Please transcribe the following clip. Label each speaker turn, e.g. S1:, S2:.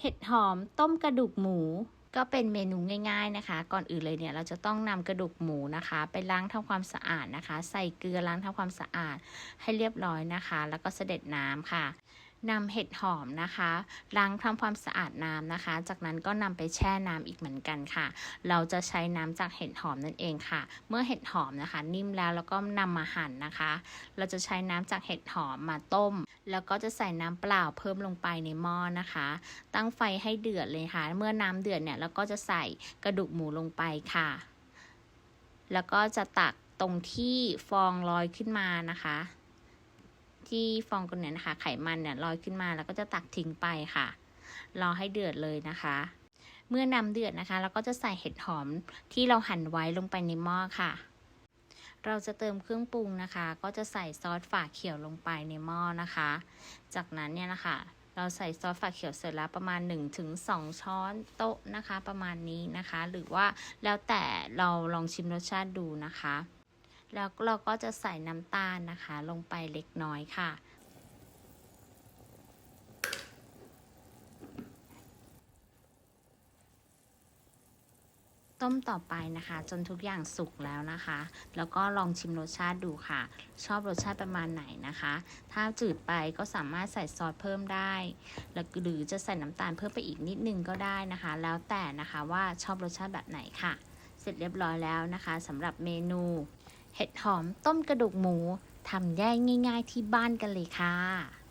S1: เห็ดหอมต้มกระดูกหมู ก็เป็นเมนูง่ายๆนะคะ ก่อนอื่นเลยเนี่ยเราจะต้องนำกระดูกหมูนะคะ ไปล้างทำความสะอาดนะคะ ใส่เกลือล้างทำความสะอาดให้เรียบร้อยนะคะ แล้วก็เสด็จน้ำค่ะ นำเห็ดหอมนะคะ ล้างทำความสะอาดน้ำนะคะ จากนั้นก็นำไปแช่น้ำอีกเหมือนกันค่ะ เราจะใช้น้ำจากเห็ดหอมนั่นเองค่ะ เมื่อเห็ดหอมนะคะ นิ่มแล้วแล้วก็นำมาหั่นนะคะ เราจะใช้น้ำจากเห็ดหอมมาต้ม แล้วก็จะใส่น้ำเปล่าเพิ่มลงไปในหม้อนะคะ ตั้งไฟให้เดือดเลยค่ะ เมื่อน้ำเดือดเนี่ยเราก็จะใส่กระดูกหมูลงไปค่ะ แล้วก็จะตักตรงที่ฟองลอยขึ้นมานะคะ ที่ฟองกันเนี่ยนะคะ ไขมันเนี่ยลอยขึ้นมาแล้วก็จะตักทิ้งไปค่ะ รอให้เดือดเลยนะคะ เมื่อนำเดือดนะคะเราก็จะใส่เห็ดหอมที่เราหั่นไว้ลงไปในหม้อค่ะ เราจะเติมเครื่องปรุงนะคะ ก็จะใส่ซอสฝาเขียวลงไปในหม้อนะคะ จากนั้นเนี่ยนะคะเราใส่ซอสฝาเขียวเสร็จแล้วประมาณ 1-2 ช้อนโต๊ะนะคะ ประมาณนี้นะคะ หรือว่าแล้วแต่เราลองชิมรสชาติดูนะคะ แล้วเราก็จะใส่น้ำตาลนะคะ ลงไปเล็กน้อยค่ะ ต้มต่อไปนะคะ จนทุกอย่างสุกแล้วนะคะ แล้วก็ลองชิมรสชาติดูค่ะ ชอบรสชาติประมาณไหนนะคะ ถ้าจืดไปก็สามารถใส่ซอสเพิ่มได้แล้วหรือจะใส่น้ำตาลเพิ่มไปอีกนิดนึงก็ได้นะคะ แล้วแต่นะคะว่าชอบรสชาติแบบไหนค่ะ เสร็จเรียบร้อยแล้วนะคะสำหรับเมนู เห็ดหอมต้มกระดูกหมูทำได้ง่าย ๆที่บ้านกันเลยค่ะ